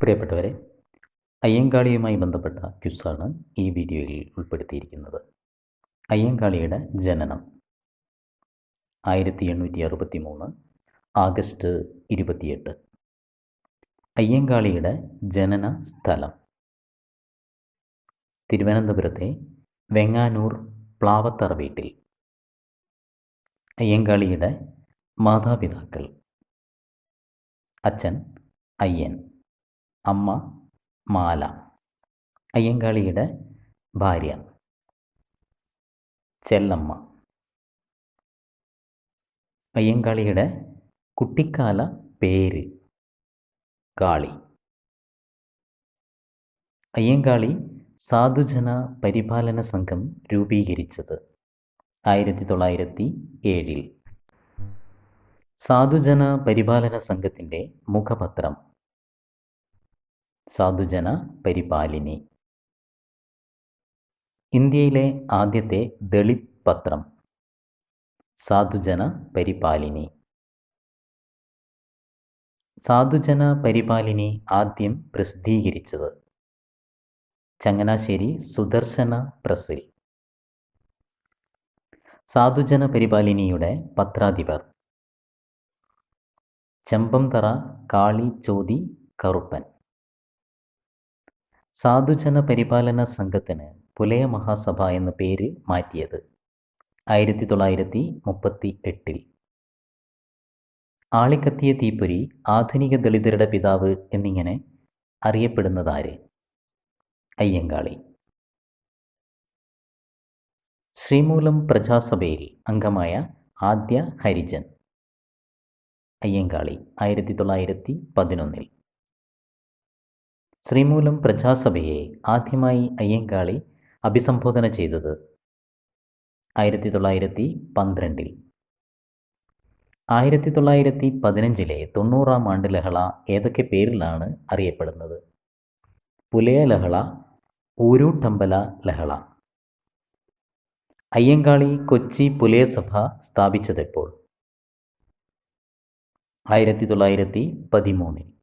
പ്രിയപ്പെട്ടവരെ അയ്യങ്കാളിയുമായി ബന്ധപ്പെട്ട ക്യുസാണ് ഈ വീഡിയോയിൽ ഉൾപ്പെടുത്തിയിരിക്കുന്നത്. അയ്യങ്കാളിയുടെ ജനനം ആയിരത്തി എണ്ണൂറ്റി അറുപത്തി മൂന്ന് ആഗസ്റ്റ് ഇരുപത്തിയെട്ട്. അയ്യങ്കാളിയുടെ ജനന സ്ഥലം തിരുവനന്തപുരത്തെ വെങ്ങാനൂർ പ്ലാവത്തറ വീട്ടിൽ. അയ്യങ്കാളിയുടെ മാതാപിതാക്കൾ അച്ഛൻ അയ്യൻ. അമ്മ മാല. അയ്യങ്കാളിയുടെ ഭാര്യ. ചെല്ലമ്മ. അയ്യങ്കാളിയുടെ കുട്ടിക്കാല പേര് കാളി. അയ്യങ്കാളി സാധുജന പരിപാലന സംഘം രൂപീകരിച്ചത് ആയിരത്തി തൊള്ളായിരത്തി ഏഴിൽ സാധുജന പരിപാലന സംഘത്തിന്റെ മുഖപത്രം സാധുജന പരിപാലിനി. ഇന്ത്യയിലെ ആദ്യത്തെ ദളിത് പത്രം സാധുജന പരിപാലിനി. സാധുജന പരിപാലിനി ആദ്യം പ്രസിദ്ധീകരിച്ചത് ചങ്ങനാശ്ശേരി സുദർശന പ്രസിൽ. സാധുജന പരിപാലിനിയുടെ പത്രാധിപർ. ചെമ്പംതറ കാളി ചോതി കറുപ്പൻ. സാധുജന പരിപാലന സംഘത്തിന് പുലയ മഹാസഭ എന്ന പേര് മാറ്റിയത് ആയിരത്തി തൊള്ളായിരത്തി മുപ്പത്തി എട്ടിൽ. ആളിക്കത്തിയ തീപ്പൊരി ആധുനിക ദളിതരുടെ പിതാവ് എന്നിങ്ങനെ അറിയപ്പെടുന്നതാര്? അയ്യങ്കാളി. ശ്രീമൂലം പ്രജാസഭയിൽ അംഗമായ ആദ്യ ഹരിജൻ. അയ്യങ്കാളി ആയിരത്തി തൊള്ളായിരത്തി പതിനൊന്നിൽ. ശ്രീമൂലം പ്രജാസഭയെ ആദ്യമായി അയ്യങ്കാളി അഭിസംബോധന ചെയ്തത് ആയിരത്തി തൊള്ളായിരത്തി പന്ത്രണ്ടിൽ. ആയിരത്തി തൊള്ളായിരത്തി പതിനഞ്ചിലെ തൊണ്ണൂറാം ആണ്ട് ലഹള ഏതൊക്കെ പേരിലാണ് അറിയപ്പെടുന്നത്? പുലയ ലഹള ഊരൂട്ടമ്പല ലഹള. അയ്യങ്കാളി കൊച്ചി പുലയസഭ സ്ഥാപിച്ചതെപ്പോൾ? ആയിരത്തി തൊള്ളായിരത്തി പതിമൂന്നിൽ.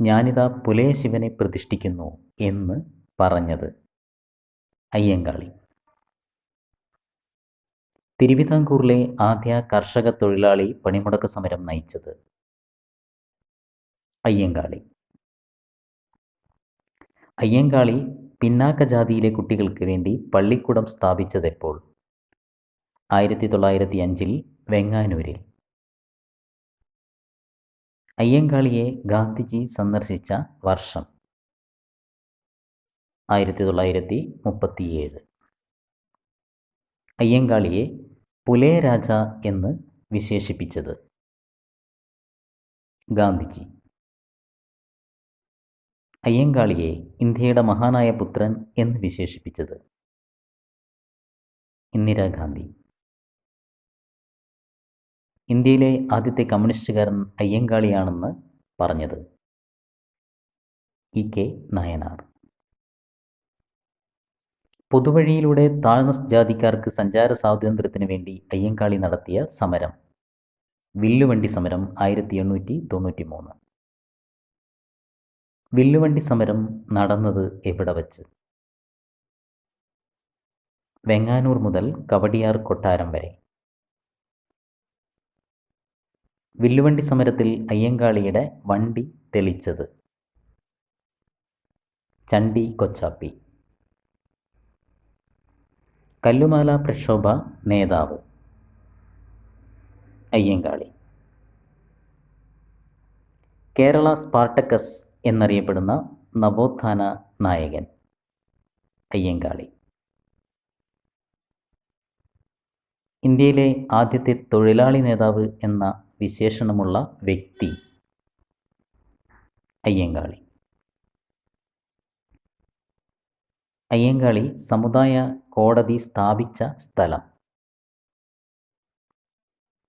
ഞാനിതാ പുലേ ശിവനെ പ്രതിഷ്ഠിക്കുന്നു എന്ന് പറഞ്ഞത് അയ്യങ്കാളി. തിരുവിതാംകൂറിലെ ആദ്യ കർഷക തൊഴിലാളി പണിമുടക്ക് സമരം നയിച്ചത് അയ്യങ്കാളി. അയ്യങ്കാളി പിന്നാക്ക ജാതിയിലെ കുട്ടികൾക്ക് വേണ്ടി പള്ളിക്കൂടം സ്ഥാപിച്ചതെപ്പോൾ ആയിരത്തി തൊള്ളായിരത്തി അഞ്ചിൽ വെങ്ങാനൂരിൽ. അയ്യങ്കാളിയെ ഗാന്ധിജി സന്ദർശിച്ച വർഷം ആയിരത്തി തൊള്ളായിരത്തി മുപ്പത്തിയേഴ് അയ്യങ്കാളിയെ പുലയരാജ എന്ന് വിശേഷിപ്പിച്ചത് ഗാന്ധിജി. അയ്യങ്കാളിയെ ഇന്ത്യയുടെ മഹാനായ പുത്രൻ എന്ന് വിശേഷിപ്പിച്ചത് ഇന്ദിരാഗാന്ധി. ഇന്ത്യയിലെ ആദ്യത്തെ കമ്മ്യൂണിസ്റ്റുകാരൻ അയ്യങ്കാളിയാണെന്ന് പറഞ്ഞത് ഇ കെ നായനാർ. പൊതുവഴിയിലൂടെ താഴ്ന്ന ജാതിക്കാർക്ക് സഞ്ചാര സ്വാതന്ത്ര്യത്തിന് വേണ്ടി അയ്യങ്കാളി നടത്തിയ സമരം. വില്ലുവണ്ടി സമരം ആയിരത്തി എണ്ണൂറ്റി തൊണ്ണൂറ്റി മൂന്ന് വില്ലുവണ്ടി സമരം നടന്നത് എവിടെ വച്ച്? വെങ്ങാനൂർ മുതൽ കവടിയാർ കൊട്ടാരം വരെ. വില്ലുവണ്ടി സമരത്തിൽ അയ്യങ്കാളിയുടെ വണ്ടി തെളിച്ചത്. ചണ്ടി കൊച്ചാപ്പി. കല്ലുമാല പ്രക്ഷോഭ നേതാവ്. അയ്യങ്കാളി. കേരള സ്പാർട്ടക്കസ് എന്നറിയപ്പെടുന്ന നവോത്ഥാന നായകൻ. അയ്യങ്കാളി. ഇന്ത്യയിലെ ആദ്യത്തെ തൊഴിലാളി നേതാവ് എന്ന വിശേഷണമുള്ള വ്യക്തി. അയ്യങ്കാളി. അയ്യങ്കാളി സമുദായ കോടതി സ്ഥാപിച്ച സ്ഥലം.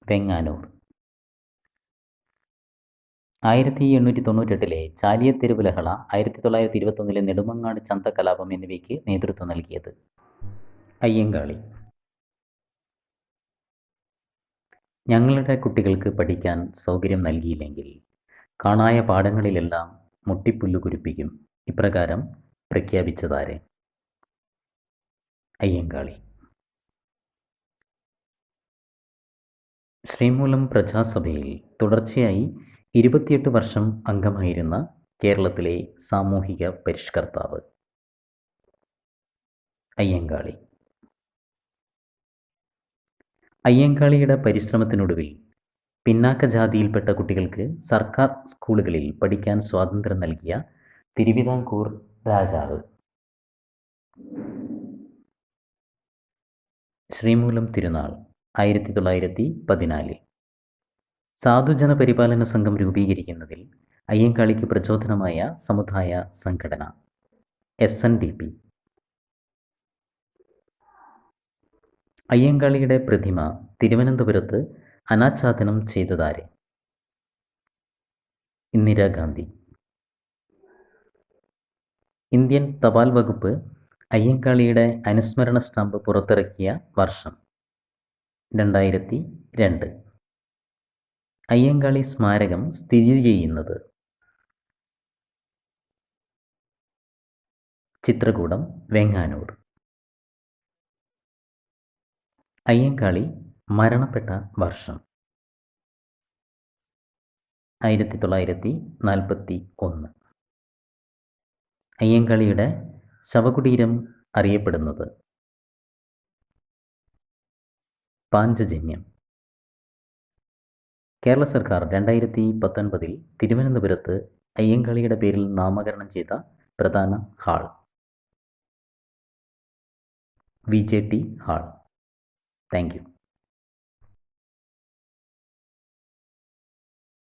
വെങ്ങാനൂർ. ആയിരത്തി എണ്ണൂറ്റി തൊണ്ണൂറ്റെട്ടിലെ ചാലിയത്തെരുവ് ലഹള ആയിരത്തി തൊള്ളായിരത്തി ഇരുപത്തൊന്നിലെ നെടുമങ്ങാട് ചന്ത കലാപം എന്നിവയ്ക്ക് നേതൃത്വം നൽകിയത്. അയ്യങ്കാളി. ഞങ്ങളുടെ കുട്ടികൾക്ക് പഠിക്കാൻ സൗകര്യം നൽകിയില്ലെങ്കിൽ കാണായ പാഠങ്ങളിലെല്ലാം മുട്ടിപ്പുല്ലു കുരിപ്പിക്കും. ഇപ്രകാരം പ്രഖ്യാപിച്ചതാരെ? അയ്യങ്കാളി. ശ്രീമൂലം പ്രജാസഭയിൽ തുടർച്ചയായി ഇരുപത്തിയെട്ട് വർഷം അംഗമായിരുന്ന കേരളത്തിലെ സാമൂഹിക പരിഷ്കർത്താവ്. അയ്യങ്കാളി. അയ്യങ്കാളിയുടെ പരിശ്രമത്തിനൊടുവിൽ പിന്നാക്ക ജാതിയിൽപ്പെട്ട കുട്ടികൾക്ക് സർക്കാർ സ്കൂളുകളിൽ പഠിക്കാൻ സ്വാതന്ത്ര്യം നൽകിയ തിരുവിതാംകൂർ രാജാവ്. ശ്രീമൂലം തിരുനാൾ ആയിരത്തി തൊള്ളായിരത്തി പതിനാലിൽ സാധുജന പരിപാലന സംഘം രൂപീകരിക്കുന്നതിൽ അയ്യങ്കാളിക്ക് പ്രചോദനമായ സമുദായ സംഘടന. എസ് എൻ ഡി പി അയ്യങ്കാളിയുടെ പ്രതിമ തിരുവനന്തപുരത്ത് അനാച്ഛാദനം ചെയ്തതാരെ? ഇന്ദിരാഗാന്ധി ഇന്ത്യൻ തപാൽ വകുപ്പ് അയ്യങ്കാളിയുടെ അനുസ്മരണ സ്റ്റാമ്പ് പുറത്തിറക്കിയ വർഷം രണ്ടായിരത്തി രണ്ട്. അയ്യങ്കാളി സ്മാരകം സ്ഥിതി ചെയ്യുന്നത് ചിത്രകൂടം വെങ്ങാനൂർ. അയ്യങ്കാളി മരണപ്പെട്ട വർഷം. ആയിരത്തി തൊള്ളായിരത്തി നാൽപ്പത്തി ഒന്ന് അയ്യങ്കാളിയുടെ ശവകുടീരം അറിയപ്പെടുന്നത്. പാഞ്ചജന്യം. കേരള സർക്കാർ രണ്ടായിരത്തി പത്തൊൻപതിൽ തിരുവനന്തപുരത്ത് അയ്യങ്കാളിയുടെ പേരിൽ നാമകരണം ചെയ്ത പ്രധാന hall. V J T hall. Thank you.